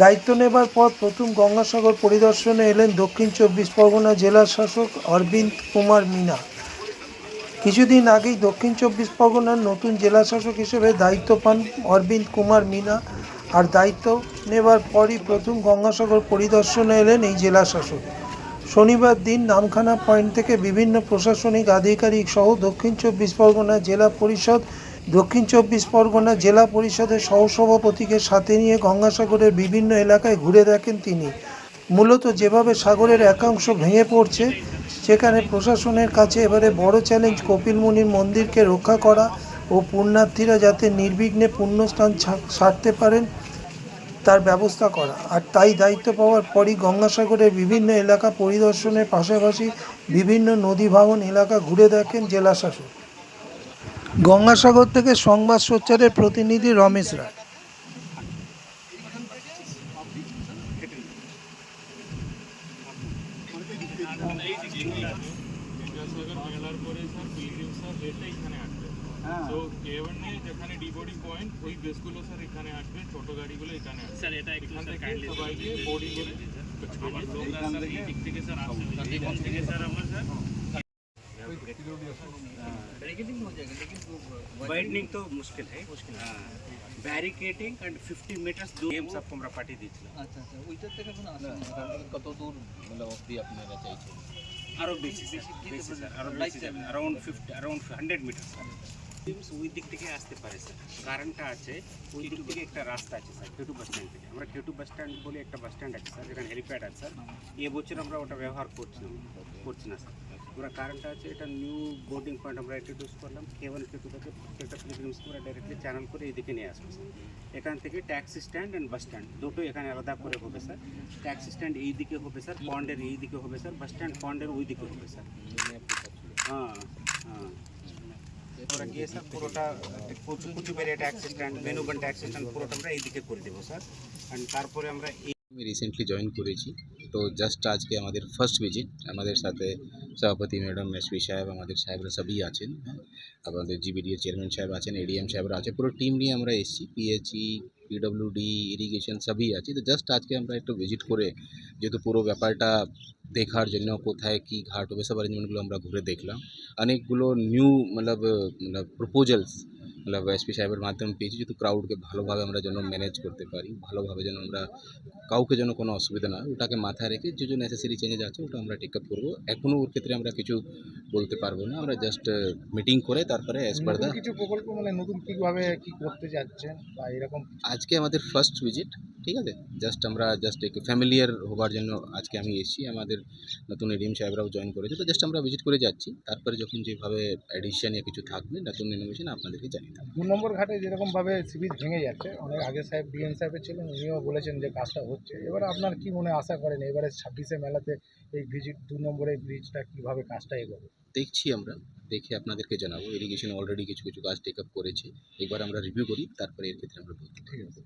দায়িত্ব নেবার পর প্রথম গঙ্গাসাগর পরিদর্শনে এলেন দক্ষিণ চব্বিশ পরগনা জেলা শাসক অরবিন্দ কুমার মিনা। কিছুদিন আগেই দক্ষিণ চব্বিশ পরগনার নতুন জেলা শাসক হিসেবে দায়িত্ব পান অরবিন্দ কুমার মিনা। আর দায়িত্ব নেবার পরই প্রথম গঙ্গাসাগর পরিদর্শনে এলেন এই জেলা শাসক। শনিবার দিন নামখানা পয়েন্ট থেকে বিভিন্ন প্রশাসনিক, আধিকারিক সহ দক্ষিণ চব্বিশ পরগনা জেলা পরিষদ দক্ষিণ চব্বিশ পরগনা জেলা পরিষদের সহসভাপতিকে সাথে নিয়ে গঙ্গাসাগরের বিভিন্ন এলাকায় ঘুরে দেখেন তিনি। মূলত যেভাবে সাগরের একাংশ ভেঙে পড়ছে, সেখানে প্রশাসনের কাছে এবারে বড় চ্যালেঞ্জ কপিল মুনির মন্দিরকে রক্ষা করা ও পুণ্যার্থীরা যাতে নির্বিঘ্নে পুণ্যস্থান সারতে পারেন, তার ব্যবস্থা করা। আর তাই দায়িত্ব পাওয়ার পরই গঙ্গাসাগরের বিভিন্ন এলাকা পরিদর্শনের পাশাপাশি বিভিন্ন নদী ভাঙন এলাকা ঘুরে দেখেন জেলা শাসক গঙ্গাসাগর থেকে সংবাদ সোচ্চারের প্রতিনিধি রমেশ রায়। তো যেখানে ডিবোর্ডিং পয়েন্ট ওই বেসগুলো স্যার এখানে আসবে ছোট গাড়িগুলো এখানে আসবে স্যার এটা একটু এখান স্যার থেকে কাইন্ডলি সবাইকে বোর্ডিং করে আমার লোকরা স্যার এই দিক থেকে স্যার আসবে এখান থেকে স্যার আমরা স্যার। वाइडनिंग तो मुश्किल है मुश्किल बैरिकेडिंग एंड 50 मीटर्स दूर गेम सबको আমরা পাঠিয়ে দিয়েছিলাম আচ্ছা আচ্ছা ওইটার থেকে কোনো আসেনি ওখান থেকে কত দূর মানে অবধি আপনারা চাইছেন আরো বেশি স্যার বেশি স্যার আরো বেশি sir around 50 around 100 metre sir ওই দিক থেকে আসতে পারে স্যার কারণটা আছে ওই দিক থেকে একটা রাস্তা আছে স্যার খেটু বাস স্ট্যান্ড থেকে আমরা খেটু বাস স্ট্যান্ড বলে একটা বাস স্ট্যান্ড আছে স্যার যেখানে হেলিপ্যাড আছে স্যার এবছর আমরা ওটা ব্যবহার করছি না করছি না স্যার আমরা কারণটা আছে এটা নিউ বোর্ডিং পয়েন্ট আমরা ইন্ট্রোডিউস করলাম। কেবল খেটু থেকে প্রত্যেকটা পিলগ্রিমস আমরা ডাইরেক্টলি চ্যানেল করে এইদিকে নিয়ে আসব স্যার এখান থেকে taxi stand and bus stand দুটো এখানে আলাদা করে হবে স্যার ট্যাক্সি স্ট্যান্ড এই দিকে হবে স্যার পন্ডের এই দিকে হবে স্যার বাস স্ট্যান্ড পন্ডের ওই দিকে হবে স্যার হ্যাঁ হ্যাঁ। ওরা গিয়ে স্যার পুরোটা কুচুবেরিয়া ট্যাক্সি স্ট্যান্ড বেনুগন ট্যাক্সি স্ট্যান্ড পুরোটা আমরা এইদিকে করে দেবো স্যার অ্যান্ড তারপরে আমরা আমি রিসেন্টলি জয়েন করেছি। তো জাস্ট আজকে আমাদের ফার্স্ট ভিজিট আমাদের সাথে সভাপতি ম্যাডাম এসপি সাহেব, আমাদের সাহেবরা সবই আছেন হ্যাঁ? আমাদের জিবিডিএ চেয়ারম্যান সাহেব আছেন এডিএম সাহেবরা আছে, পুরো টিম নিয়ে আমরা এসেছি পিএইচই পিডব্লিউডি ইরিগেশন সবই আছে। তো জাস্ট আজকে আমরা একটু ভিজিট করে, যেহেতু পুরো ব্যাপারটা দেখার জন্য কোথায় কী ঘাট হবে, সব অ্যারেঞ্জমেন্টগুলো আমরা ঘুরে দেখলাম। অনেকগুলো নিউ মতলব প্রপোজালস মতলব এসপি সাহেবের মাধ্যমে পেয়েছি যেহেতু ক্রাউডকে ভালোভাবে আমরা যেন ম্যানেজ করতে পারি ভালোভাবে যেন আমরা কাউকে যেন কোনো অসুবিধা না ওটাকে মাথায় রেখে যে যে নেসেসারি চেঞ্জেস আছে ওটা আমরা টেক আপ করব। এখনও ওর ক্ষেত্রে আমরা কিছু বলতে পারব না আমরা জাস্ট মিটিং করে তারপরে অ্যাজ পার দা কিছু প্রকল্প মানে নতুন কীভাবে কী করতে যাচ্ছেন বা এরকম আজকে আমাদের ফার্স্ট ভিজিট ঠিক আছে? জাস্ট আমরা জাস্ট একটু ফ্যামিলিয়ার হবার জন্য আজকে আমি এসেছি। আমাদের নতুন এডিএম সাহেবরাও জয়েন করেছে। তো জাস্ট আমরা ভিজিট করে যাচ্ছি। তারপরে যখন যেভাবে অ্যাডিশন কিছু থাকবে নতুন ইনোভেশন আপনাদেরকে জানিয়ে দেবো। দু নম্বর ঘাটে যেরকম ভাবে সিবিচ ভেঙে যাচ্ছে অনেক আগে সাহেব ডিএম সাহেবের ছিলেন উনিও বলেছেন যে কাজটা হচ্ছে। এবার আপনার কি মনে আশা করেন এবারে ছাব্বিশে মেলাতে এই ভিজিট দু নম্বরের ব্রিজটা কীভাবে কাজটা এগোবে? দেখছি আমরা দেখে আপনাদেরকে জানাব। ইরিগেশন অলরেডি কিছু কিছু কাজ টেক আপ করেছে। একবার আমরা রিভিউ করি তারপরে এর ক্ষেত্রে আমরা বলতে ঠিক আছে।